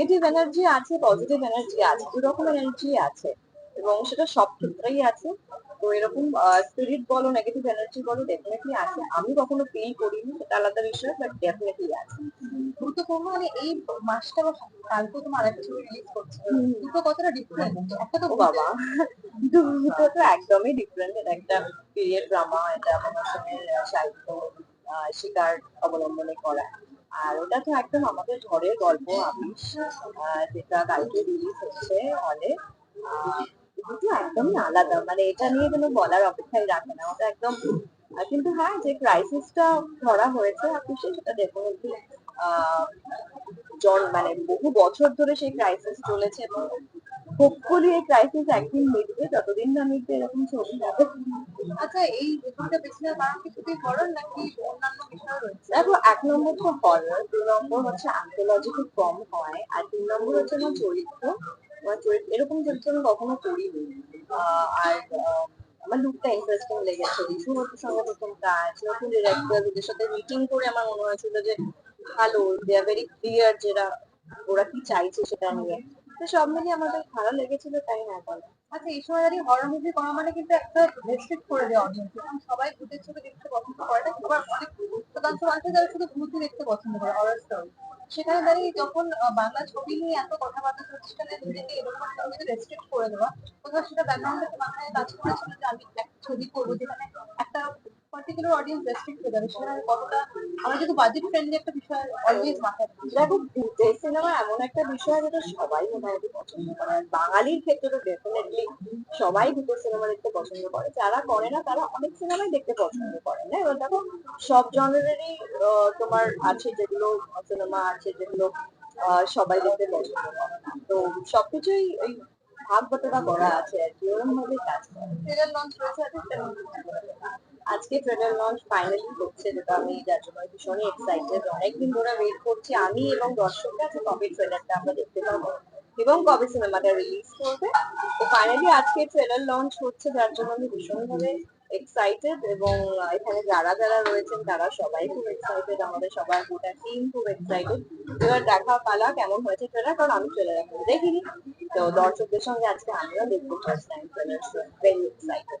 Negative energy আছে positive energy আছে দু রকমের এনার্জি আছে এবং সেটা সব ক্ষেত্রেই আছে। তো এরকম স্পিরিট বলো নেগেটিভ এনার্জি বলো ডেফিনেটলি আছে। আমি কখনো ফিল করিনি সেটা আলাদা বিষয় বাট ডেফিনেটলি আছে। গুরুত্বপূর্ণ মানে এই মাসটা বা কালকে তোমার একটা ছবি রিলিজ করছে। দুটো কতটা ডিফারেন্ট একটা তো বাবা দুটো তো একদমই ডিফারেন্ট এটা একটা পিরিয়ড ড্রামা এটা মনোসনের সাহিত্য। আহ, শিকার অবলম্বনে করা। আর ওটা তো একদম আমাদের ঝড়ের গল্প আবিষ যেটা কালকে রিলিজ হচ্ছে হলে দুটো একদমই আলাদা মানে এটা নিয়ে কোনো বলার অপেক্ষাই রাখে না। ওটা একদম কিন্তু হ্যাঁ যে ক্রাইসিসটা ধরা হয়েছে আপিসে, সেটা ডেফিনেটলি জন মানে বহু বছর ধরে সেই ক্রাইসিস চলেছে এবং হোপফুলি এই ক্রাইসিস একদিন মিটবে যতদিন না মিটবে এরকম ছবি হবে। আচ্ছা এই ছবিটা বেছে নেওয়ার কারণ কি শুধু হরর নাকি অন্যান্য বিষয় রয়েছে? দেখো এক নম্বর তো হরর দু নম্বর হচ্ছে আর্কিওলজি খুব কম হয় আর তিন নম্বর হচ্ছে আমার চরিত্র। আমার চরিত্র এরকম চরিত্র আমি কখনো করিনি। আর আমার লুকটা ইন্টারেস্টিং লেগেছে। বিষ্ণুবর্তীর সঙ্গে প্রথম কাজ নতুন ডিরেক্টর ওদের সাথে মিটিং করে আমার মনে হয়েছিল যে ভালো দে আর ভেরি ক্লিয়ার যেটা ওরা কি চাইছে সেটা নিয়ে। তো সব মিলিয়ে আমাদের ভালো লেগেছিল, তাই না বলো। আচ্ছা এই সময় দাঁড়িয়ে হরর মুভি করা মানে কিন্তু একটা রেস্ট্রিক্ট করে দেওয়া অডিয়েন্স সবাই ভূতের ছবি দেখতে পছন্দ করে না আবার অনেক শতাংশ মানুষ যারা শুধু ভূত দেখতে পছন্দ করে হরর স্টোরি সেখানে দাঁড়িয়ে যখন বাংলা ছবি নিয়ে এত কথাবার্তা প্রতিষ্ঠানে নিজেকে এরকম একটা রেস্ট্রিক্ট করে দেওয়া, কোথাও সেটা ব্যাকগ্রাউন্ডে মাথায় কাজ করেছিল যে আমি একটা ছবি করব, যেখানে একটা পার্টিকুলার অডিয়েন্স রেস্ট্রিক্ট হয়ে যাবে সেখানে কতটা আমরা যেহেতু বাজেট ফ্রেন্ডলি একটা বিষয় অলওয়েজ মাথায় দেখো সিনেমা এমন একটা বিষয় যেটা সবাই মোটামুটি পছন্দ করে আর বাঙালির ক্ষেত্রে তো ডেফিনেটলি সবাই ভূতের সিনেমা দেখতে পছন্দ করে। যারা করে না তারা অনেক সিনেমাই দেখতে পছন্দ করে না? এবার দেখো সব জনারেরই তোমার আছে যেগুলো সিনেমা আছে যেগুলো সবাই দেখতে পছন্দ করে। তো সবকিছুই ওই ভাগ বাটোয়ারা করা আছে আর কি ওরকম ভাবে কাজ করে। ট্রেলার লঞ্চ হয়েছে আজকে ট্রেলার লঞ্চ ফাইনালি হচ্ছে, যেটা আমি যার জন্য ভীষণই এক্সাইটেড অনেকদিন ধরে ওয়েট করছি আমি এবং দর্শকরা যে কবে ট্রেলারটা আমরা দেখতে পাবো এবং কবে সিনেমাটা রিলিজ করবে। তো ফাইনালি আজকে ট্রেলার লঞ্চ হচ্ছে, যার জন্য আমি ভীষণভাবে এক্সাইটেড এবং এখানে যারা যারা রয়েছেন, তারা সবাই খুব এক্সাইটেড আমাদের সবার গোটা টিম খুব এক্সাইটেড এবার দেখা পালা কেমন হয়েছে ট্রেলার কারণ আমি ট্রেলার এখন দেখিনি। তো দর্শকদের সঙ্গে আজকে আমিও দেখব first time trailer very excited